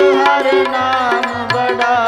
ਹਰ ਨਾਮ ਬੜਾ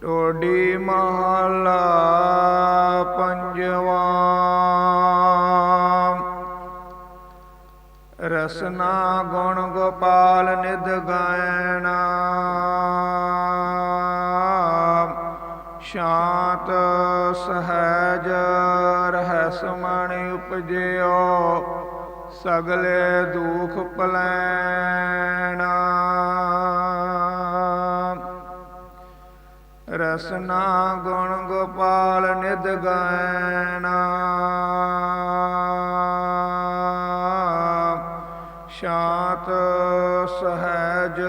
ਟੋਡੀ ਮਹਲਾ ਪੰਜਵਾ। ਰਸਨਾ ਗੁਣ ਗੋਪਾਲ ਨਿਧ ਗਾਇਣਾ। ਸ਼ਾਂਤ ਸਹਿਜ ਰਹਿ ਸਮਣ ਉਪਜਿਓ, ਸਗਲੇ ਦੁਖ ਪਲੈਣਾ। ਰਸਨਾ ਗੁਣ ਗੋਪਾਲ ਨਿਧ ਗਾਇਣਾ ਸ਼ਾਂਤ ਸਹਿਜ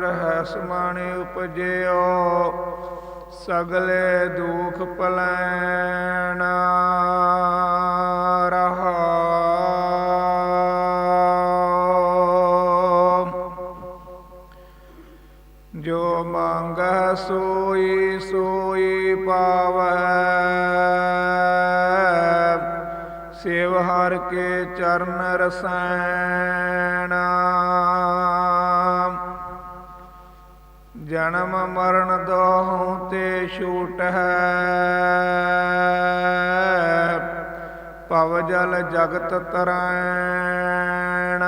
ਰਹਿ ਸਮਣ ਉਪਜਿਓ, ਸਗਲੇ ਦੁਖ ਪਲੈਣ। ਰਹਾ। ਜੋ ਮੰਗੈ ਸੋਈ ਸੋਈ ਪਾਵੈ। ਸੇਵ ਹਰ ਕੇ ਚਰਨ ਰਸੈਣਾ। ਜਨਮ ਮਰਨ ਦੋਹੰ ਤੇ ਛੂਟ ਹੈ ਭਵ ਜਲ ਜਗਤ ਤਰੈਣਾ।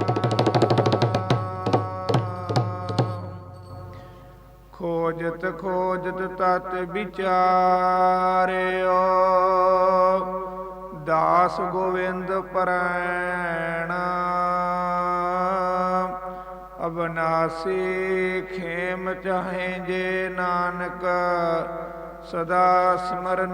ਖੋਜਤ ਖੋਜਤ ਤਤ ਵਿਚਾਰਿਓ। ਦਾਸ ਗੋਵਿੰਦ ਪਰੈਣ। ਅਬਨਾਸੀ ਖੇਮ ਚਾਹੇ ਜੇ ਨਾਨਕ ਸਦਾ ਸਿਮਰ